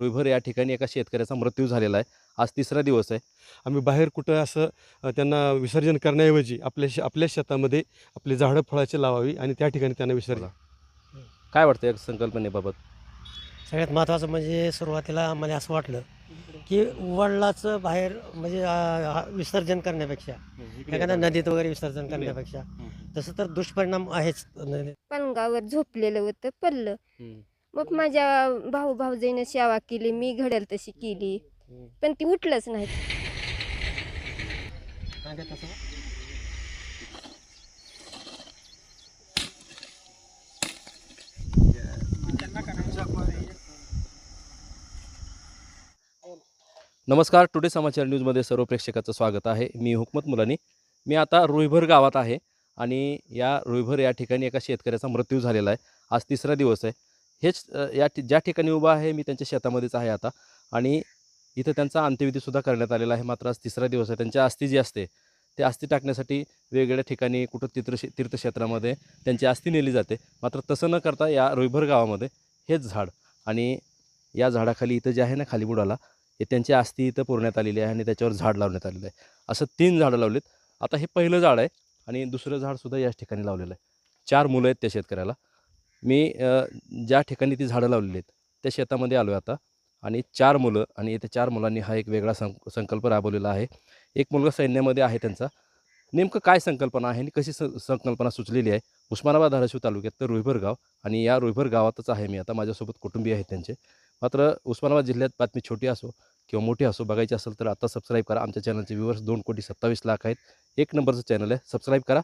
रुईभर या ठिकाणी एका शेतकऱ्याचा मृत्यू झालेला आहे. आज तिसरा दिवस आहे. आम्ही बाहेर कुठं असं त्यांना विसर्जन करण्याऐवजी आपल्या शे आपल्या शेतामध्ये आपली झाडं फळाची लावावी आणि त्या ठिकाणी त्यांना विसर्जन. काय वाटतं या संकल्पनेबाबत? सगळ्यात महत्त्वाचं म्हणजे सुरुवातीला आम्हाला असं वाटलं की वडिलाचं बाहेर म्हणजे आ, विसर्जन करण्यापेक्षा एखाद्या नदीत वगैरे विसर्जन करण्यापेक्षा तसं तर दुष्परिणाम आहेच. न- पलंगावर झोपलेलं होतं पडलं मग माझ्या भाऊ भाऊजाईनं सेवा केली मी घडेल तशी केली. पण ती उठलंच नाही. नमस्कार टुडे समाचार न्यूजमध्ये सर्व प्रेक्षकाचं स्वागत आहे. मी हुकमत मुलानी. मी आता रुईभर गावात आहे आणि या रुईभर या ठिकाणी एका शेतकऱ्याचा मृत्यू झालेला आहे. आज तिसरा दिवस आहे. हेच या ठि ज्या ठिकाणी उभा आहे मी त्यांच्या शेतामध्येच आहे आता. आणि इथं त्यांचा अंत्यविधीसुद्धा करण्यात आलेला आहे. मात्र आज तिसरा दिवस आहे. त्यांच्या अस्थी जी असते ते अस्थी टाकण्यासाठी वेगवेगळ्या ठिकाणी कुठं तीर्थ तीर्थक्षेत्रामध्ये त्यांची अस्थी नेली जाते. मात्र तसं न करता या रुईभर गावामध्ये हेच झाड आणि या झाडाखाली इथं जे आहे ना खाली बुडाला हे त्यांची आस्ती इथं पुरण्यात आलेली आहे आणि त्याच्यावर झाड लावण्यात आलेलं आहे. असं तीन झाडं लावलीत. आता हे पहिलं झाड आहे आणि दुसरं झाडसुद्धा याच ठिकाणी लावलेलं आहे. चार मुलं आहेत त्या शेतकऱ्याला. मी ज्या ठिकाणी ती झाडं लावलेली आहेत त्या शेतामध्ये आलो आहे आता. आणि चार मुलं आणि इथे चार मुलांनी हा एक वेगळा सं संकल्प राबवलेला आहे. एक मुलगा सैन्यामध्ये आहे त्यांचा. नेमकं काय संकल्पना आहे आणि कशी स संकल्पना सुचलेली आहे? उस्मानाबाद धाराशिव तालुक्यात तर रुईभर गाव आणि या रुईभर गावातच आहे मी आता. माझ्यासोबत कुटुंबीय आहेत त्यांचे. मात्र उस्मानाबाद जिल्ह्यात बातमी छोटी असो किंवा मोठी असो बघायची असेल तर आता सबस्क्राईब करा. आमच्या चॅनलचे व्ह्यूवर्स दोन कोटी सत्तावीस लाख आहेत. एक नंबरचं चॅनल आहे. सबस्क्राईब करा.